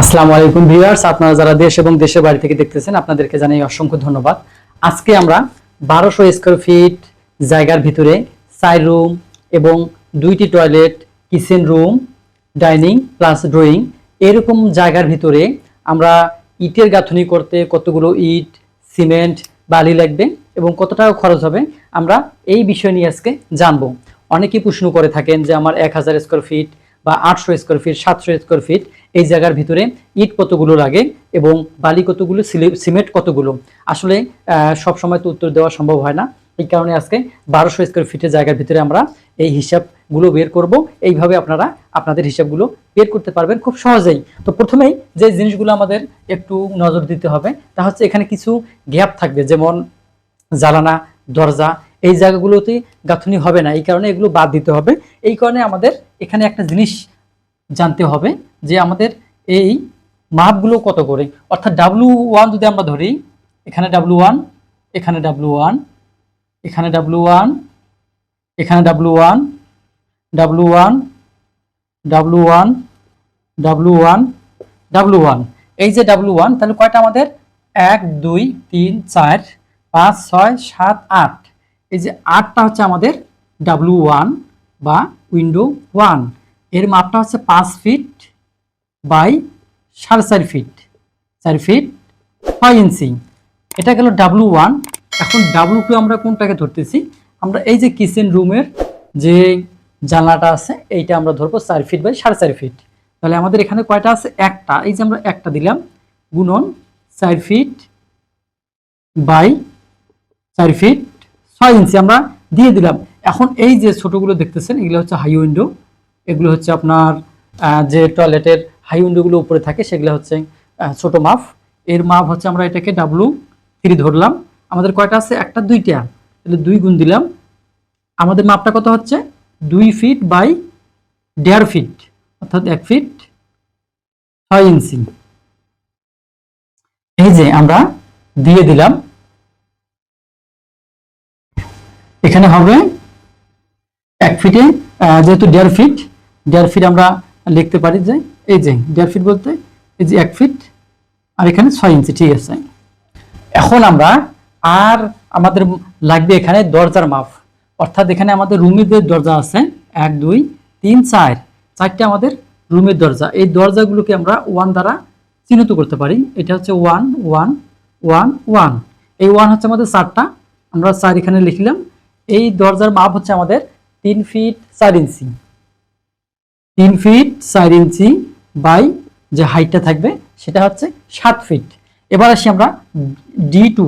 আসসালামু আলাইকুম ভিউয়ার্স, আপনারা যারা দেশ এবং দেশের বাড়ি থেকে দেখতেছেন, আপনাদেরকে জানাই অসংখ্য ধন্যবাদ। আজকে আমরা বারোশো স্কোয়ার ফিট জায়গার ভিতরে চার রুম এবং দুইটি toilet kitchen room dining plus drawing এরকম জায়গার ভিতরে আমরা ইটের গাঁথনি করতে কতগুলো ইট, সিমেন্ট, বালি লাগবে এবং কত টাকা খরচ হবে আমরা এই বিষয় নিয়ে আজকে জানব। অনেকেই প্রশ্ন করে থাকেন যে আমার এক হাজার স্কোয়ার ফিট বা আটশো স্কোয়ার ফিট সাতশো স্কোয়ার ফিট এই জায়গার ভিতরে ইট কতগুলো লাগে এবং বালি কতগুলো সিমেন্ট কতগুলো? আসলে সব সময় তো উত্তর দেওয়া সম্ভব হয় না। এই কারণে আজকে বারোশো স্কোয়ার ফিটের জায়গার ভিতরে আমরা এই হিসাবগুলো বের করব। এইভাবে আপনারা আপনাদের হিসাবগুলো বের করতে পারবেন খুব সহজেই। তো প্রথমেই যে জিনিসগুলো আমাদের একটু নজর দিতে হবে, তা হচ্ছে এখানে কিছু গ্যাপ থাকবে, যেমন জ্বালানা, দরজা, এই জায়গাগুলোতে গাঁথনি হবে না। এই কারণে এগুলো বাদ দিতে হবে। এই কারণে আমাদের এখানে একটা জিনিস জানতে হবে যে আমাদের এই মাপগুলো কত করে? অর্থাৎ ডাব্লু ওয়ান যদি আমরা ধরি, এখানে ডাব্লু ওয়ান এখানে ডাব্লু ওয়ান এখানে ডাব্লু ওয়ান এখানে W one W one W one W one W one এই যে ডাব্লু ওয়ান তাহলে কয়টা আমাদের? এক, দুই, তিন, চার, পাঁচ, ছয়, সাত, আট। এই যে আটটা হচ্ছে আমাদের ডাব্লু ওয়ান বা উইন্ডো ওয়ান এর মাপটা হচ্ছে পাঁচ ফিট বাই সাড়ে চার ফিট চার ফিট ছয় ইঞ্চি এটা গেল ডাব্লু ওয়ান এখন ডাব্লু টু আমরা কোনটাকে ধরতেছি? আমরা এই যে কিচেন রুমের যে জানলাটা আছে, এইটা আমরা ধরবো চার ফিট বাই সাড়ে চার ফিট তাহলে আমাদের এখানে কয়টা আছে? একটা। এই যে আমরা একটা দিলাম, গুণন চার ফিট বাই চার ফিট ছয় ইঞ্চি আমরা দিয়ে দিলাম। এখন এই যে ছোটোগুলো দেখতেছেন, এগুলো হচ্ছে হাই উইন্ডো এগুলো হচ্ছে আপনার যে টয়লেটের হাই উইন্ডোগুলো উপরে থাকে, সেগুলো হচ্ছে ছোট মাপ এর মাপ হচ্ছে আমরা এটাকে ডাব্লু থ্রি ধরলাম। আমাদের কয়টা আছে? একটা, দুইটা। তাহলে দুই গুণ দিলাম। আমাদের মাপটা কত হচ্ছে? দুই ফিট বাই দেড় ফিট অর্থাৎ এক ফিট ছয় ইঞ্চি। এই যে আমরা দিয়ে দিলাম। এখানে হবে এক ফিটে যেহেতু দেড় ফিট দেড় ফিট আমরা লিখতে পারি যে, এই যে, দেড় ফিট বলতে এই যে এক ফিট আর এখানে ছয় ইঞ্চি, ঠিক আছে? এখন আমরা আর আমাদের লাগবে এখানে দরজার মাপ। অর্থাৎ এখানে আমাদের রুমের দরজা আছে, এক, দুই, তিন, চার, চারটে আমাদের রুমের দরজা। এই দরজাগুলোকে আমরা ওয়ান দ্বারা চিহ্নিত করতে পারি। এটা হচ্ছে ওয়ান ওয়ান ওয়ান ওয়ান এই ওয়ান হচ্ছে আমাদের চারটা। আমরা চার এখানে লিখলাম। এই দরজার মাপ হচ্ছে আমাদের তিন ফিট চার ইঞ্চি। তিন ফিট চার ইঞ্চি বাই যে হাইটটা থাকবে, সেটা হচ্ছে সাত ফিট এবার আসি আমরা ডি টু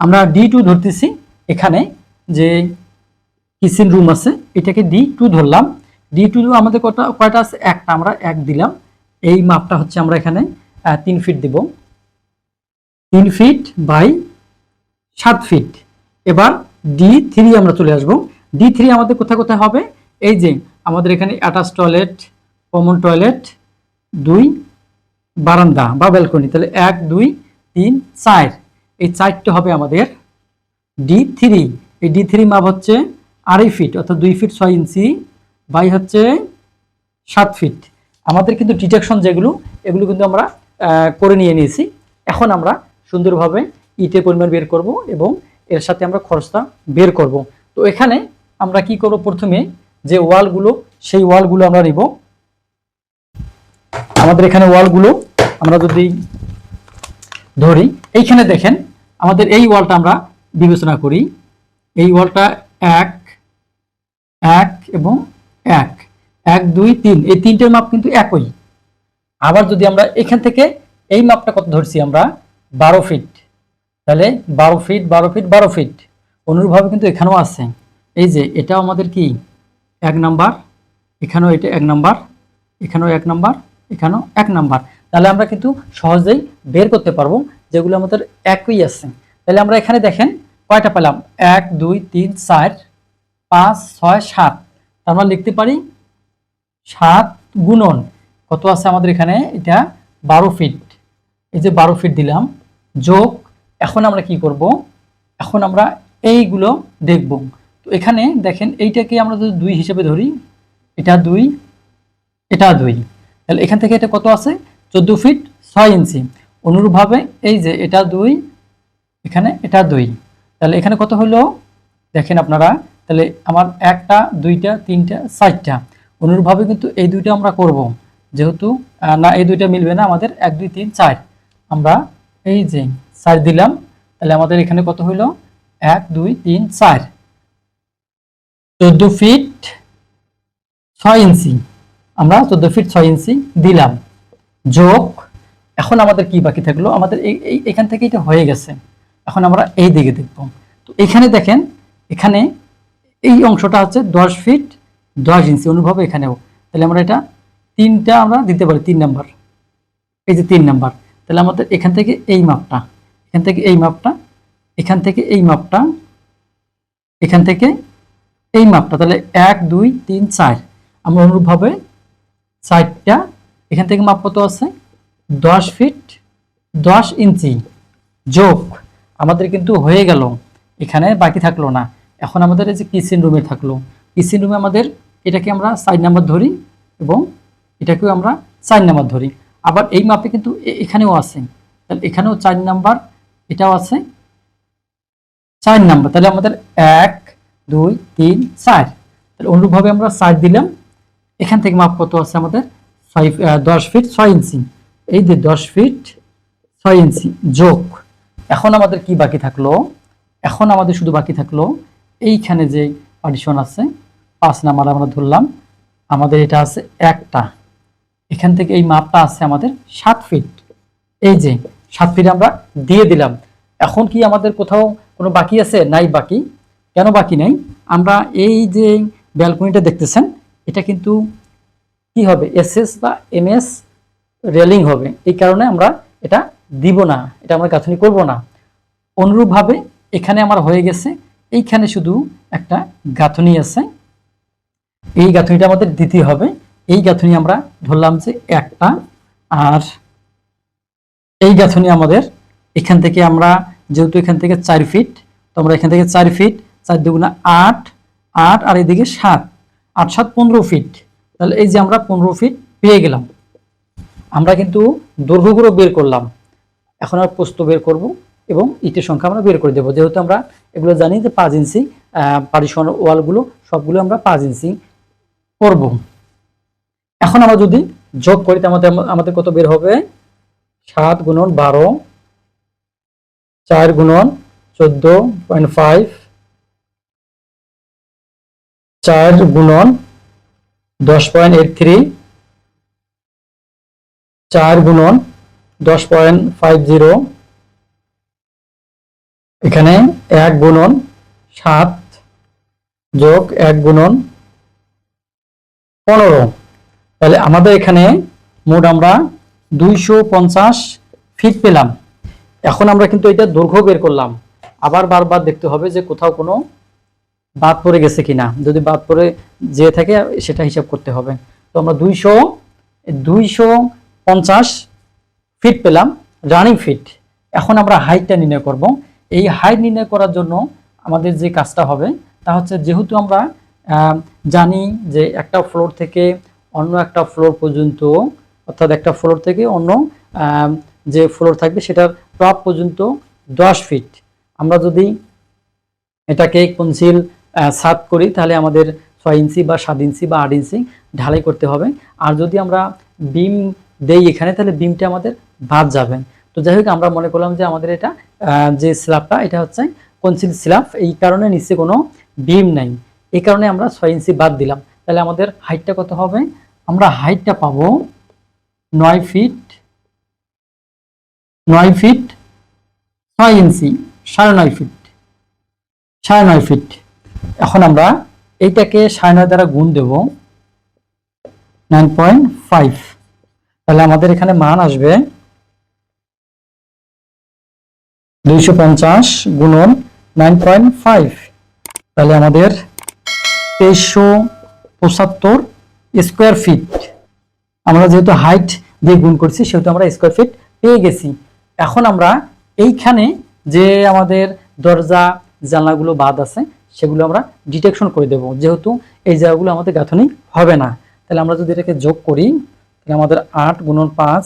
আমরা ডি টু ধরতেছি এখানে যে কিচেন রুম আছে, এটাকে ডি টু ধরলাম। ডি টু আমাদের কটা, কয়টা আছে? একটা, আমরা এক দিলাম। এই মাপটা হচ্ছে আমরা এখানে তিন ফিট দিব। তিন ফিট বাই সাত ফিট এবার ডি থ্রি আমরা চলে আসব। ডি থ্রি আমাদের কোথায় কোথায় হবে? এই যে আমাদের এখানে অ্যাটাচ টয়লেট কমন টয়লেট দুই বারান্দা বা ব্যালকনি তাহলে এক, দুই, তিন, চার। এই চারটে হবে আমাদের ডি থ্রি এই ডি থ্রি মাপ হচ্ছে আড়াই ফিট অর্থাৎ দুই ফিট ছয় ইঞ্চি বাই হচ্ছে সাত ফিট আমাদের কিন্তু ডিটেকশন যেগুলো, এগুলো কিন্তু আমরা করে নিয়ে নিয়েছি। এখন আমরা সুন্দরভাবে ইটের পরিমাণ বের করব এবং এর সাথে আমরা খরচটা বের করব। তো এখানে আমরা কি করব প্রথমে? যে ওয়ালগুলো, সেই ওয়ালগুলো আমরা নিব। আমাদের এখানে ওয়ালগুলো আমরা যদি ধরি, এইখানে দেখেন আমাদের এই ওয়ালটা আমরা বিবেচনা করি। এই ওয়ালটা এক এক এবং এক। এক, দুই, তিন। এই তিনটের মাপ কিন্তু একই। আবার যদি আমরা এখান থেকে এই মাপটা কত ধরছি আমরা? বারো ফিট। তাহলে বারো ফিট বারো ফিট বারো ফিট। অনুরূপভাবে কিন্তু এখানেও আছে। এই যে, এটাও আমাদের কি? এক নাম্বার, এখানেও এটা এক নাম্বার, এখানেও এক নাম্বার, এখানেও এক নাম্বার। তাহলে আমরা কিন্তু সহজেই বের করতে পারব যেগুলো আমাদের একই আছে। তাহলে আমরা এখানে দেখেন কয়টা পেলাম? এক, দুই, তিন, চার, পাঁচ, ছয়, সাত। আমরা লিখতে পারি সাত গুণন। কত আছে আমাদের এখানে? এটা বারো ফিট এই যে বারো ফিট দিলাম, যোগ, এখন আমরা কি করব? এখন আমরা এইগুলো দেখব। তো এখানে দেখেন এইটাকে আমরা যদি দুই হিসেবে ধরি, এটা দুই এটা দুই। তাহলে এখান থেকে এটা কত আছে? চোদ্দ ফিট ছয় ইঞ্চি। অনুরূপভাবে এই যে এটা দুই, এখানে এটা দুই। তাহলে এখানে কত হলো? দেখেন আপনারা, তাহলে আমার একটা, দুইটা, তিনটা, চারটা। অনুরূপভাবে কিন্তু এই দুইটা আমরা করব। যেহেতু না, এই দুইটা মিলবে না আমাদের। এক, দুই, তিন, চার। আমরা এই যে চার দিলাম, তাহলে আমাদের এখানে কত হইল এক, দুই, তিন, চার। চোদ্দ ফিট ছয় ইঞ্চি। আমরা চোদ্দ ফিট ছয় ইঞ্চি দিলাম। যোগ, এখন আমাদের কি বাকি থাকল? আমাদের এই এখান থেকে এটা হয়ে গেছে। এখন আমরা এই দিকে দেখব। তো এখানে দেখেন, এখানে এই অংশটা হচ্ছে দশ ফিট দশ ইঞ্চি অনুভব এখানেও। তাহলে আমরা এটা তিনটা আমরা দিতে পারি, তিন নাম্বার। এই যে তিন নাম্বার। তাহলে আমাদের এখান থেকে এই মাপটা, এখান থেকে এই মাপটা, এখান থেকে এই মাপটা, এখান থেকে এই মাপটা, তাহলে এক, দুই, তিন, চার। আমরা অনুরূপভাবে চারটা, এখান থেকে মাপ কত আছে? দশ ফিট দশ ইঞ্চি। যোগ, আমাদের কিন্তু হয়ে গেল। এখানে বাকি থাকল না। এখন আমাদের এই যে কিচেন রুমে থাকল। কিচেন রুমে আমাদের এটাকে আমরা চার নাম্বার ধরি এবং এটাকেও আমরা চার নাম্বার ধরি। আবার এই মাপে কিন্তু এখানেও আছে। তাহলে এখানেও চার নাম্বার, এটাও আছে। চার নাম্বার, তাহলে আমাদের এক দুই, তিন, চার। তাহলে অনুরূপভাবে আমরা চার দিলাম। এখান থেকে মাপ কত আছে আমাদের? ছয় দশ ফিট ছয় ইঞ্চি। এই যে দশ ফিট ছয় ইঞ্চি যোগ। এখন আমাদের কি বাকি থাকল? এখন আমাদের শুধু বাকি থাকল এইখানে যে পার্টিশন আছে, পাঁচ নাম্বার আমরা ধরলাম, আমাদের এটা আছে একটা। এখান থেকে এই মাপটা আছে আমাদের সাত ফিট। এই যে সাত ফিট আমরা দিয়ে দিলাম। এখন কি আমাদের কোথাও কোনো বাকি আছে? নাই বাকি। কেন বাকি নাই? আমরা এই যে ব্যালকনিটা দেখতেছেন, এটা কিন্তু কি হবে? এসএস বা এমএস রেলিং হবে। এই কারণে আমরা এটা দিব না, এটা আমরা গাঁথনি করব না। অনুরূপভাবে এখানে আমার হয়ে গেছে, এইখানে শুধু একটা গাঁথনি আছে। এই গাঁথনিটা আমাদের দিতে হবে। এই গাঁথনি আমরা ধরলাম যে একটা, আর এই গাঁথনি আমাদের এখান থেকে আমরা, যেহেতু এখান থেকে চার ফিট, তো আমরা এখান থেকে চার ফিট চার দুগুণা আট আট আর এদিকে সাত। আট সাত পনেরো ফিট তাহলে এই যে আমরা পনেরো ফিট পেয়ে গেলাম। আমরা কিন্তু দৈর্ঘ্যগুলো বের করলাম। এখন আর পোস্ত বের করব এবং ইটের সংখ্যা আমরা বের করে দেবো। যেহেতু আমরা এগুলো জানি যে পাঁচ ইঞ্চি পারিশন ওয়ালগুলো সবগুলো আমরা পাঁচ ইঞ্চি করব। এখন আমরা যদি যোগ করি আমাদের আমাদের কত বের হবে? সাত গুণন বারো, চার গুণন চোদ্দ পয়েন্ট ফাইভ চার গুণন দশ পয়েন্ট এইট থ্রি, চার গুণন দশ পয়েন্ট ফাইভ জিরো, এখানে এক গুণন সাত যোগ এক গুণন পনেরো। তাহলে আমাদের এখানে মোট আমরা দুইশো পঞ্চাশ ফিট পেলাম। এখন আমরা কিন্তু এটা দৈর্ঘ্য বের করলাম। আবার বারবার দেখতে হবে যে কোথাও কোনো বাদ পড়ে গেছে কিনা। যদি বাদ পড়ে যে থাকে, সেটা হিসাব করতে হবে। তো আমরা দুইশো দুইশো পঞ্চাশ ফিট পেলাম রানিং ফিট এখন আমরা হাইটটা নির্ণয় করব। এই হাইট নির্ণয় করার জন্য আমাদের যে কাজটা হবে, তা হচ্ছে যেহেতু আমরা জানি যে একটা ফ্লোর থেকে অন্য একটা ফ্লোর পর্যন্ত, অর্থাৎ একটা ফ্লোর থেকে অন্য যে ফ্লোর থাকবে, সেটার টপ পর্যন্ত দশ ফিট আমরা যদি এটাকে কনসিল সাত করি, তাহলে আমাদের ছয় ইঞ্চি বা সাত ইঞ্চি বা আট ইঞ্চি ঢালাই করতে হবে। আর যদি আমরা বিম দেই এখানে, তাহলে বিমটা আমাদের বাদ যাবে। তো যাই হোক, আমরা মনে করলাম যে আমাদের এটা যে স্ল্যাবটা, এটা হচ্ছে কনসিল স্ল্যাব। এই কারণে নিচে কোনো বিম নাই। এই কারণে আমরা ছয় ইঞ্চি বাদ দিলাম। তাহলে আমাদের হাইটটা কত হবে? আমরা হাইটটা পাবো নয় ফিট নয় ফিট, ছয় ইঞ্চি, সাড়ে নয় ফিট, সাড়ে নয় ফিট। এখন আমরা এইটাকে সাড়ে নয় দ্বারা গুণ দেব নাইন পয়েন্ট ফাইভ তাহলে আমাদের এখানে মান আসবে দুইশো পঞ্চাশ গুণন নাইন পয়েন্ট ফাইভ তাহলে আমাদের তেইশশো পঁচাত্তর স্কোয়ার ফিট আমরা যেহেতু হাইট দিয়ে গুণ করছি, সেহেতু আমরা স্কোয়ার ফিট পেয়ে গেছি। এখন আমরা এইখানে যে আমাদের দরজা, জানলাগুলো বাদ আছে সেগুলো আমরা ডিটেকশন করে দেব। যেহেতু এই জায়গাগুলো আমাদের গাঁথনি হবে না। তাহলে আমরা যদি এটাকে যোগ করি, তাহলে আমাদের আট গুণন পাঁচ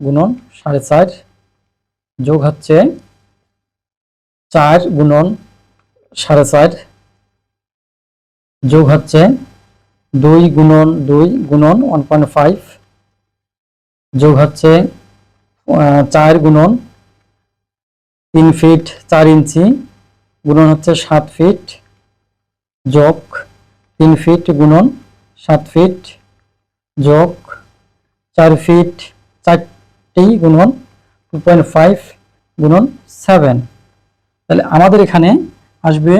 গুণন সাড়ে চার যোগ হচ্ছে চার গুণন সাড়ে চার যোগ হচ্ছে দুই গুণন দুই গুণন ওয়ান পয়েন্ট ফাইভ যোগ হচ্ছে চার গুণন তিন ফিট চার ইঞ্চি গুণন হচ্ছে সাত ফিট যোগ তিন ফিট গুণন সাত ফিট যোগ চার ফিট চারটি গুণন টু পয়েন্ট ফাইভ গুণন সেভেন তাহলে আমাদের এখানে আসবে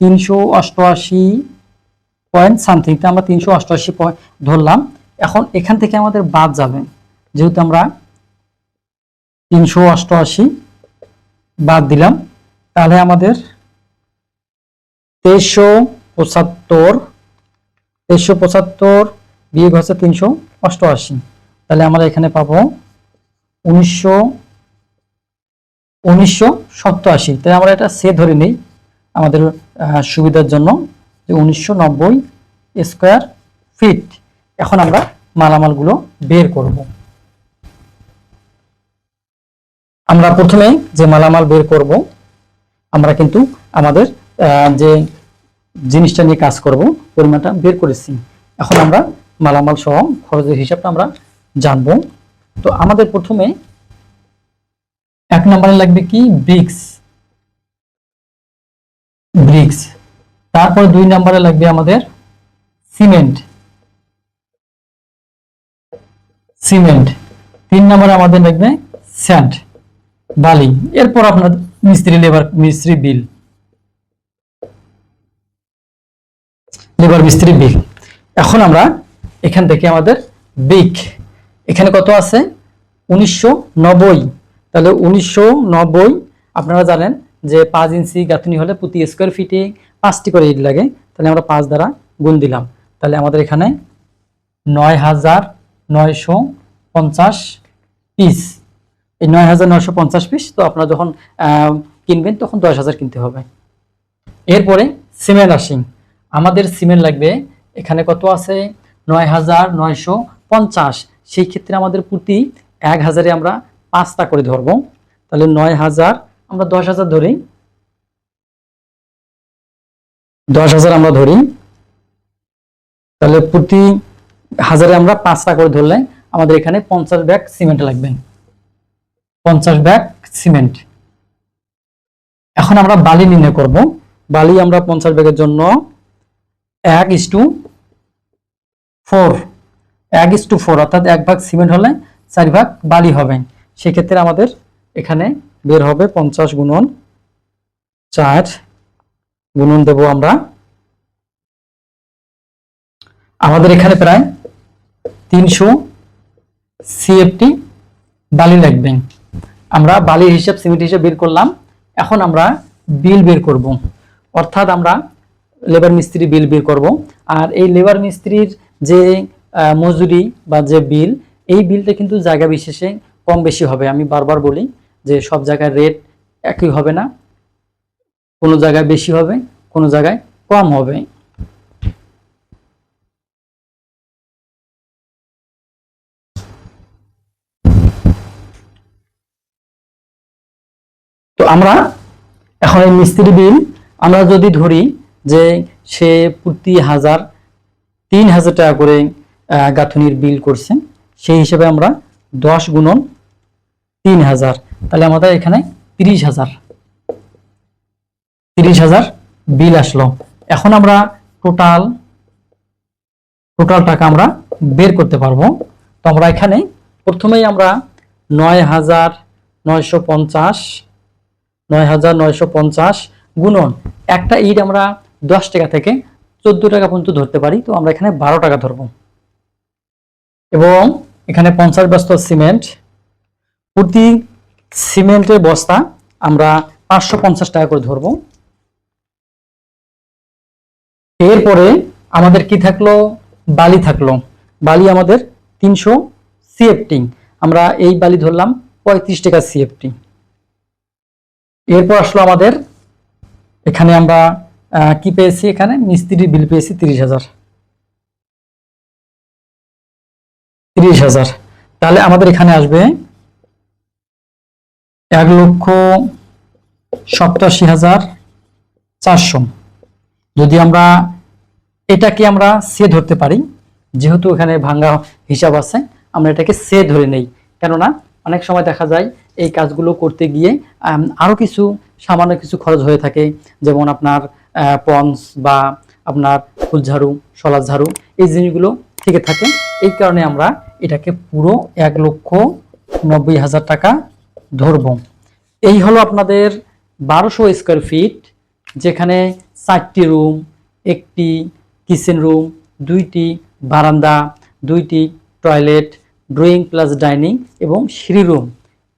তিনশো অষ্টআশি পয়েন্ট সামথিংটা আমরা তিনশো অষ্টআশি পয়েন্ট ধরলাম। এখন এখান থেকে আমাদের বাদ যাবে। যেহেতু আমরা তিনশো অষ্টআশি বাদ দিলাম তাহলে আমাদের তেইশশো পঁচাত্তর তেইশশো পঁচাত্তর বিয়োগ হচ্ছে তিনশো অষ্টআশি। তাহলে আমরা এখানে পাবো উনিশশো উনিশশো সপ্তাশি তাই আমরা এটা সে ধরে নিই আমাদের সুবিধার জন্য যে উনিশশো নব্বই স্কোয়ার ফিট। এখন আমরা মালামালগুলো বের করব। আমরা প্রথমে যে মালামাল বের করব আমরা কিন্তু আমাদের যে জিনিসটা নিয়ে কাজ করব, পরিমাণটা বের করেছি। এখন আমরা মালামাল সহ খরচের হিসাবটা আমরা জানব। তো আমাদের প্রথমে এক নম্বরে লাগবে কি? ব্রিক্স। ব্রিক্স। তারপর দুই নম্বরে লাগবে আমাদের সিমেন্ট। সিমেন্ট। তিন নম্বরে আমাদের লাগবে স্যান্ড। বালি। এরপর আপনার মিস্ত্রি লেবার, মিস্ত্রি বিল। লেবার, মিস্ত্রি বিল। এখন আমরা এখান থেকে আমাদের বিক। এখানে কত আছে? উনিশশো নব্বই। তাহলে উনিশশো নব্বই, আপনারা জানেন যে পাঁচ ইঞ্চি গাঁথনি হলে প্রতি স্কোয়ার ফিটে পাঁচটি করে ইট লাগে। তাহলে আমরা পাঁচ দ্বারা গুণ দিলাম। তাহলে আমাদের এখানে নয় হাজার নয়শো পঞ্চাশ পিস এই নয় হাজার নয়শো পঞ্চাশ পিস, তো আপনারা যখন কিনবেন, তখন দশ হাজার কিনতে হবে। এরপরে সিমেন্ট আসি আমাদের সিমেন্ট লাগবে, এখানে কত আছে? নয় হাজার নয়শো পঞ্চাশ। সেই ক্ষেত্রে আমাদের প্রতি এক হাজারে আমরা পাঁচটা করে ধরবো। তাহলে নয় হাজার, আমরা দশ হাজার ধরি। দশ হাজার আমরা ধরি। তাহলে প্রতি হাজারে আমরা পাঁচটা করে ধরলে আমাদের এখানে পঞ্চাশ ব্যাগ সিমেন্ট লাগবে। পঞ্চাশ ব্যাগ সিমেন্ট। এখন আমরা বালি নির্ণয় করব। বালি আমরা পঞ্চাশ ব্যাগের জন্য এক ইস টু ফোর এক ইস টু ফোর অর্থাৎ এক ভাগ সিমেন্ট হলে চার ভাগ বালি হবে। সেক্ষেত্রে আমাদের এখানে বের হবে পঞ্চাশ গুণন চার। গুণন দেব আমরা। আমাদের এখানে প্রায় তিনশো সিএফটি বালি লাগবে। আমরা বালির হিসাব সিমেন্ট হিসাব বের করলাম। এখন আমরা বিল বের করব। অর্থাৎ আমরা লেবার মিস্ত্রি বিল বের করব। আর এই লেবার মিস্ত্রির যে মজুরি বা যে বিল, এই বিলটা কিন্তু জায়গা বিশেষে কম বেশি হবে। আমি বারবার বলি যে সব জায়গায় রেট একই হবে না। কোনো জায়গায় বেশি হবে, কোনো জায়গায় কম হবে। আমরা এখন এই মিস্ত্রি বিল আমরা যদি ধরি যে সে প্রতি হাজার তিন হাজার টাকা করে গাঁথনির বিল করছে, সেই হিসেবে আমরা দশ গুণন তিন হাজার, তাহলে আমাদের এখানে তিরিশ হাজার। তিরিশ হাজার বিল আসলো। এখন আমরা টোটাল টোটাল টাকা আমরা বের করতে পারব। তো আমরা এখানে প্রথমেই আমরা নয় হাজার নয়শো পঞ্চাশ নয় হাজার নয়শো পঞ্চাশ গুণন। একটা ইট আমরা দশ টাকা থেকে চোদ্দ টাকা পর্যন্ত ধরতে পারি, তো আমরা এখানে বারো টাকা ধরবো। এবং এখানে পঞ্চাশ বস্তা সিমেন্ট। প্রতি সিমেন্টের বস্তা আমরা পাঁচশো পঞ্চাশ টাকা করে ধরবো। এরপরে আমাদের কি থাকল? বালি থাকল। বালি আমাদের তিনশো সিএফটি। আমরা এই বালি ধরলাম পঁয়ত্রিশ টাকা সিএফটি। এরপর আসলো আমাদের, এখানে আমরা কি পেয়েছি এখানে? মিস্ত্রির বিল পেয়েছি তিরিশ হাজার। তিরিশ হাজার। তাহলে আমাদের এখানে আসবে এক লক্ষ সপ্তাশি হাজার চারশো। যদি আমরা এটাকে আমরা সে ধরতে পারি, যেহেতু এখানে ভাঙ্গা হিসাব আছে, আমরা এটাকে সে ধরে নেই। কেননা, অনেক সময় দেখা যায় এই কাজগুলো করতে গিয়ে আরও কিছু সামান্য কিছু খরচ হয়ে থাকে। যেমন আপনার পন্স বা আপনার ফুলঝাড়ু সলা ঝাড়ু, এই জিনিসগুলো থেকে থাকে। এই কারণে আমরা এটাকে পুরো এক লক্ষ নব্বই হাজার টাকা ধরবো। এই হলো আপনাদের বারোশো স্কোয়ার ফিট, যেখানে চারটি রুম, একটি কিচেন রুম, দুইটি বারান্দা, দুইটি টয়লেট, ড্রয়িং প্লাস ডাইনিং এবং সিঁড়ি রুম।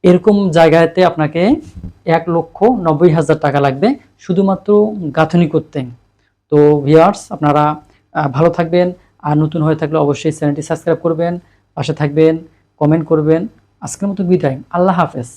এরকম জায়গাতে আপনাকে এক লক্ষ নব্বই হাজার টাকা লাগবে শুধুমাত্র গাঁথনি করতে। তো ভিয়ার্স আপনারা ভালো থাকবেন। আর নতুন হয়ে থাকলে অবশ্যই চ্যানেলটি সাবস্ক্রাইব করবেন, পাশে থাকবেন, কমেন্ট করবেন। আজকের মতো বিদায়। আল্লাহ হাফেজ।